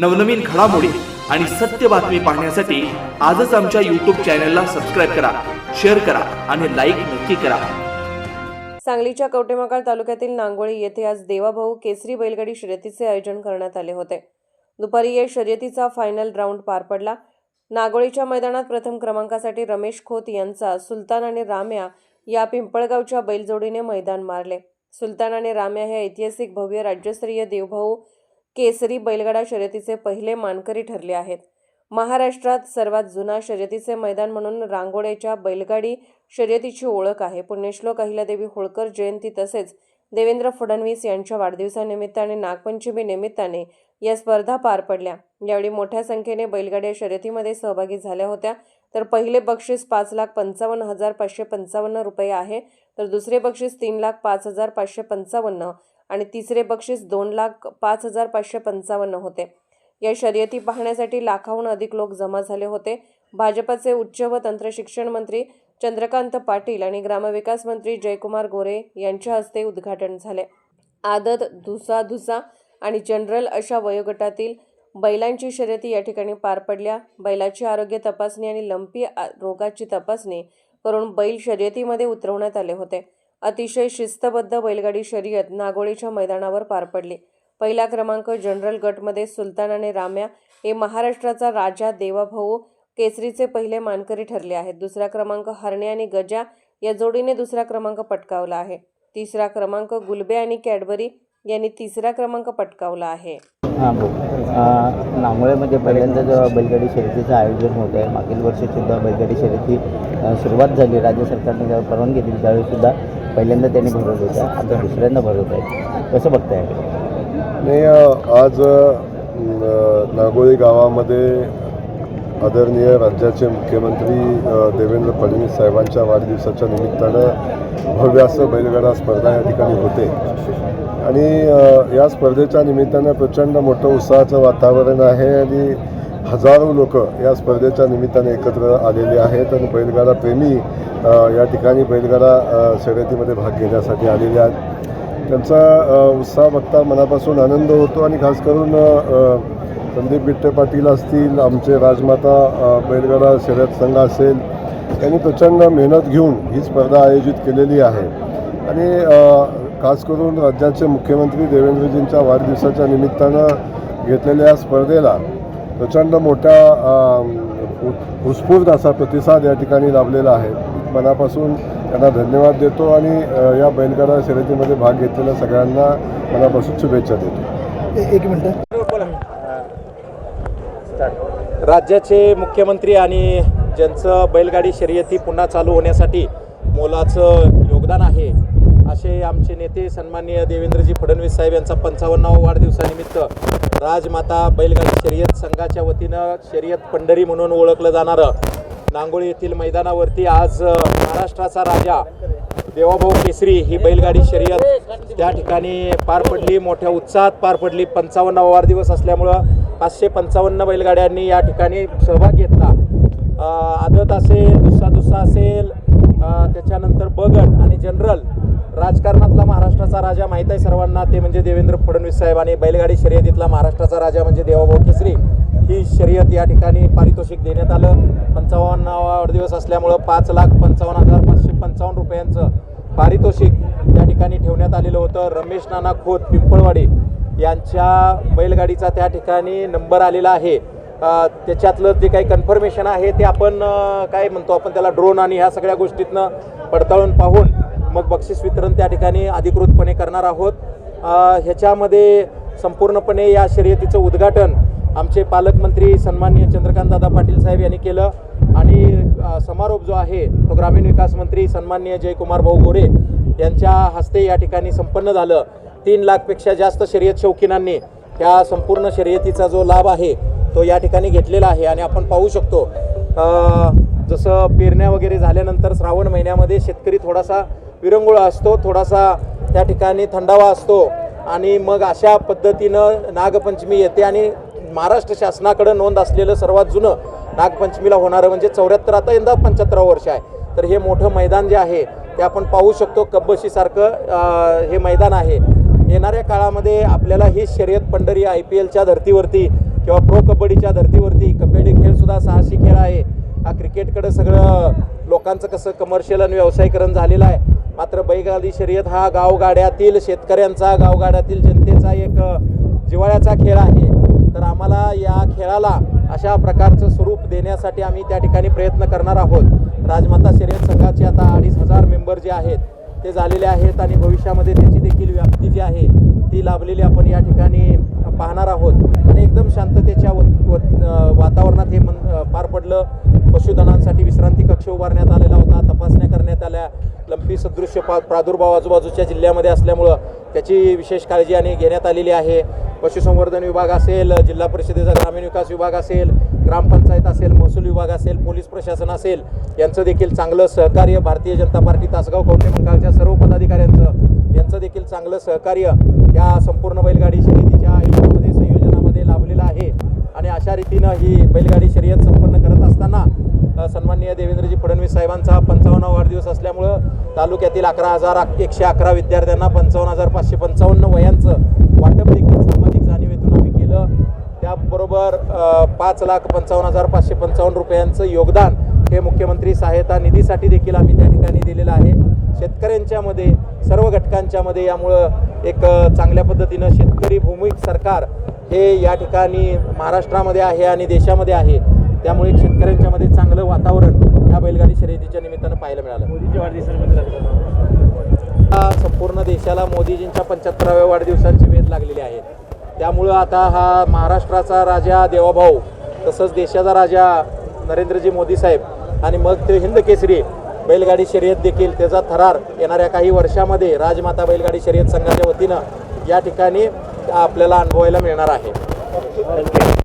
नवनवीन घडामोडी आणि सत्य बातमी पाहण्यासाठी आजच आमच्या युट्यूब चॅनलला सबस्क्राईब करा शेअर करा आणि लाईक नक्की करा. सांगलीच्या कवटेमाकाळ तालुक्यातील नांगोळी येथे आज देवाभाऊ केसरी बैलगाडी शर्यतीचे आयोजन करण्यात आले होते. दुपारी या शर्यतीचा फायनल राऊंड पार पडला. नागोळीच्या मैदानात प्रथम क्रमांकासाठी रमेश खोत यांचा सुलतान आणि राम्या या पिंपळगावच्या बैलजोडीने मैदान मारले. सुलतान आणि राम्या हे ऐतिहासिक भव्य राज्यस्तरीय देवभाऊ केसरी बैलगाडा शर्यतीचे पहिले मानकरी ठरले आहेत. महाराष्ट्रात सर्वात जुना शर्यतीचे मैदान म्हणून रांगोळ्याच्या बैलगाडी शर्यतीची ओळख आहे. पुण्यश्लोक अहिल्यादेवी होळकर जयंती तसेच देवेंद्र फडणवीस यांच्या वाढदिवसानिमित्त आणि नागपंचमी निमित्ताने या स्पर्धा पार पडल्या. यावेळी मोठ्या संख्येने बैलगाड्या शर्यतीमध्ये सहभागी झाल्या होत्या. तर पहिले बक्षीस पाच लाख पंचावन्न हजार पाचशे पंचावन्न रुपये आहे. तर दुसरे बक्षीस तीन लाख पाच हजार पाचशे पंचावन्न आणि तिसरे बक्षीस दोन लाख पाच हजार पाचशे पंचावन्न होते. या शर्यती पाहण्यासाठी लाखाहून अधिक लोक जमा झाले होते. भाजपचे उच्च व तंत्रशिक्षण मंत्री चंद्रकांत पाटील आणि ग्रामविकास मंत्री जयकुमार गोरे यांच्या हस्ते उद्घाटन झाले. आदत धुसा धुसा आणि जनरल अशा वयोगटातील बैलांची शर्यती या ठिकाणी पार पडल्या. बैलाची आरोग्य तपासणी आणि लंपी रोगाची तपासणी करून बैल शर्यतीमध्ये उतरवण्यात आले होते. अतिशय शिस्तबद्ध बैलगाडी शर्यत नागोळीच्या मैदानावर पार पडली. पहिला क्रमांक जनरल गटमध्ये सुलतान आणि राम्या हे महाराष्ट्राचा राजा देवाभाऊ केसरीचे पहिले मानकरी ठरले आहेत. दुसरा क्रमांक हरणे आणि गजा या जोडीने दुसरा क्रमांक पटकावला आहे. तिसरा क्रमांक गुलबे आणि कॅडबरी यांनी तिसरा क्रमांक पटकावला आहे. नांगोळ्यामध्ये पहिल्यांदा जेव्हा बैलगाडी शर्यतीचं आयोजन होत आहे मागील वर्षीसुद्धा बैलगाडी शर्यती सुरुवात झाली. राज्य सरकारने जेव्हा परवानगी दिली त्यावेळीसुद्धा पहिल्यांदा त्यांनी भरवलं होतं आता दुसऱ्यांदा भरवत आहे कसं बघताय? नाही आज नागोळी गावामध्ये आदरणीय राज्याचे मुख्यमंत्री देवेंद्र फडणवीस साहेबांच्या वाढदिवसाच्या निमित्तानं भव्य असं बैलगाडा स्पर्धा या ठिकाणी होते. आणि या स्पर्धेच्या निमित्तानं प्रचंड मोठं उत्साहाचं वातावरण आहे आणि हजारो लोक या स्पर्धेच्या निमित्ताने एकत्र आलेले आहेत आणि बैलगाडा प्रेमी या ठिकाणी बैलगाडा शर्यतीमध्ये भाग घेण्यासाठी आलेले आहेत. त्यांचा उत्साह बघता मनापासून आनंद होतो आणि खास करून संदीप बिट्टे पाटील असतील आमचे राजमाता बैलगाडा शर्यत संघ असेल त्यांनी प्रचंड मेहनत घेऊन ही स्पर्धा आयोजित केलेली आहे. आणि खास करून राज्याचे मुख्यमंत्री देवेंद्रजींच्या वाढदिवसाच्या निमित्तानं घेतलेल्या या स्पर्धेला प्रचंड मोठा उत्स्फूर्त असा प्रतिसाद या ठिकाणी लाभलेला आहे. मनापासून त्यांना धन्यवाद देतो आणि या बैलगाडा शर्यतीमध्ये भाग घेतलेल्या सगळ्यांना मनापासून शुभेच्छा देतो. राज्याचे मुख्यमंत्री आणि ज्यांचं बैलगाडी शर्यती पुन्हा चालू होण्यासाठी मोलाचं योगदान आहे असे आमचे नेते सन्माननीय देवेंद्रजी फडणवीस साहेब यांचा पंचावन्नावा वाढदिवसानिमित्त राजमाता बैलगाडी शर्यत संघाच्या वतीनं शर्यत पंढरी म्हणून ओळखलं जाणारं नांगोळी येथील मैदानावरती आज महाराष्ट्राचा राजा देवाभाऊ केसरी ही बैलगाडी शर्यत त्या ठिकाणी पार पडली. मोठ्या उत्साहात पार पडली. पंचावन्नावा वाढदिवस असल्यामुळं पाचशे पंचावन्न बैलगाड्यांनी या ठिकाणी सहभाग घेतला. आदत असेल दुसरा दुसरा असेल त्याच्यानंतर बगट आणि जनरल राजकारणातला महाराष्ट्राचा राजा माहीत आहे सर्वांना ते म्हणजे देवेंद्र फडणवीस साहेब आणि बैलगाडी शर्यतीतला महाराष्ट्राचा राजा म्हणजे देवाभाऊ केसरी. ही शर्यत या ठिकाणी पारितोषिक देण्यात आलं. पंचावन्नावा वाढदिवस असल्यामुळं पाच लाख पंचावन्न हजार पाचशे पंचावन्न रुपयांचं पारितोषिक त्या ठिकाणी ठेवण्यात आलेलं होतं. रमेश नाना खोत पिंपळवाडी यांच्या बैलगाडीचा त्या ठिकाणी नंबर आलेला आहे. त्याच्यातलं जे काही कन्फर्मेशन आहे ते आपण काय म्हणतो आपण त्याला ड्रोन आणि ह्या सगळ्या गोष्टीतनं पडताळून पाहून मग बक्षीस वितरण त्या ठिकाणी अधिकृतपणे करणार आहोत. ह्याच्यामध्ये संपूर्णपणे या शर्यतीचं उद्घाटन आमचे पालकमंत्री सन्माननीय चंद्रकांतदादा पाटील साहेब यांनी केलं आणि समारोप जो आहे तो ग्रामीण विकास मंत्री सन्माननीय जयकुमार भाऊ गोरे यांच्या हस्ते या ठिकाणी संपन्न झालं. तीन लाखपेक्षा जास्त शर्यत शौकीनांनी त्या संपूर्ण शर्यतीचा जो लाभ आहे तो या ठिकाणी घेतलेला आहे आणि आपण पाहू शकतो जसं पेरण्या वगैरे झाल्यानंतर श्रावण महिन्यामध्ये शेतकरी थोडासा विरंगुळा असतो थोडासा त्या ठिकाणी थंडावा असतो आणि मग अशा पद्धतीनं नागपंचमी येते आणि महाराष्ट्र शासनाकडं नोंद असलेलं सर्वात जुनं नागपंचमीला होणारं म्हणजे चौऱ्याहत्तर आता यंदा पंच्याहत्तरावं वर्ष आहे. तर हे मोठं मैदान जे आहे ते आपण पाहू शकतो. कब्बशीसारखं हे मैदान आहे. येणाऱ्या काळामध्ये आपल्याला ही शर्यत पंढरी आय पी एलच्या धर्तीवरती किंवा प्रो कबड्डीच्या धर्तीवरती कबड्डी खेळसुद्धा साहसी खेळ आहे. हा क्रिकेटकडं सगळं लोकांचं कसं कमर्शियल आणि व्यावसायीकरण झालेलं आहे. मात्र बैलगाडी शर्यत हा गावगाड्यातील शेतकऱ्यांचा गावगाड्यातील जनतेचा एक जिवाळ्याचा जिव्हाळ्याचा खेळ आहे. तर आम्हाला या खेळाला अशा प्रकारचं स्वरूप देण्यासाठी आम्ही त्या ठिकाणी प्रयत्न करणार आहोत. राजमाता शर्यत संघाचे आता अडीच हजार मेंबर जे आहेत ते झालेले आहेत आणि भविष्यामध्ये त्याची देखील व्याप्ती जी आहे ती लाभलेली आपण या ठिकाणी पाहणार आहोत. आणि एकदम शांततेच्या व, व, वातावरणात हे मन पार पडलं. पशुधनांसाठी विश्रांती कक्ष उभारण्यात आलेला होता. तपासण्या करण्यात आल्या. लंपी सदृश्य पा प्रादुर्भाव आजूबाजूच्या जिल्ह्यामध्ये असल्यामुळं त्याची विशेष काळजी आणि घेण्यात आलेली आहे. पशुसंवर्धन विभाग असेल जिल्हा परिषदेचा ग्रामीण विकास विभाग असेल ग्रामपंचायत असेल महसूल विभाग असेल पोलीस प्रशासन असेल यांचं देखील चांगलं सहकार्य भारतीय जनता पार्टी तासगाव कवठे मंगालच्या सर्व पदाधिकाऱ्यांचं यांचं देखील चांगलं सहकार्य या संपूर्ण बैलगाडी शर्यतीच्या आयोजनामध्ये संयोजनामध्ये लाभलेलं आहे आणि अशा रीतीनं ही बैलगाडी शर्यत संपन्न करत असताना सन्माननीय देवेंद्रजी फडणवीस साहेबांचा पंचावन्न वाढदिवस असल्यामुळं तालुक्यातील अकरा हजार एकशे अकरा विद्यार्थ्यांना पंचावन्न हजार पाचशे पंचावन्न वयांचं वाटप देखील सामाजिक जाणीवेतून आम्ही केलं. त्याबरोबर पाच लाख पंचावन्न हजार पाचशे पंचावन्न रुपयांचं योगदान हे मुख्यमंत्री सहायता निधीसाठी देखील आम्ही त्या ठिकाणी दिलेलं आहे. शेतकऱ्यांच्यामध्ये सर्व घटकांच्यामध्ये यामुळं एक चांगल्या पद्धतीनं शेतकरी भूमिक सरकार हे या ठिकाणी महाराष्ट्रामध्ये आहे आणि देशामध्ये आहे. त्यामुळे शेतकऱ्यांच्यामध्ये चांगलं वातावरण या बैलगाडी शर्यतीच्या निमित्तानं पाहायला मिळालं. हा संपूर्ण देशाला मोदीजींच्या पंच्याहत्तराव्या वाढदिवसांची वेध लागलेली आहे. त्यामुळं आता हा महाराष्ट्राचा राजा देवाभाऊ तसंच देशाचा राजा नरेंद्रजी मोदी साहेब आणि मग ते हिंद केसरी बैलगाडी शर्यत देखील त्याचा थरार येणाऱ्या काही वर्षामध्ये राजमाता बैलगाडी शर्यत संघाच्या वतीनं या ठिकाणी आपल्याला अनुभवायला मिळणार आहे.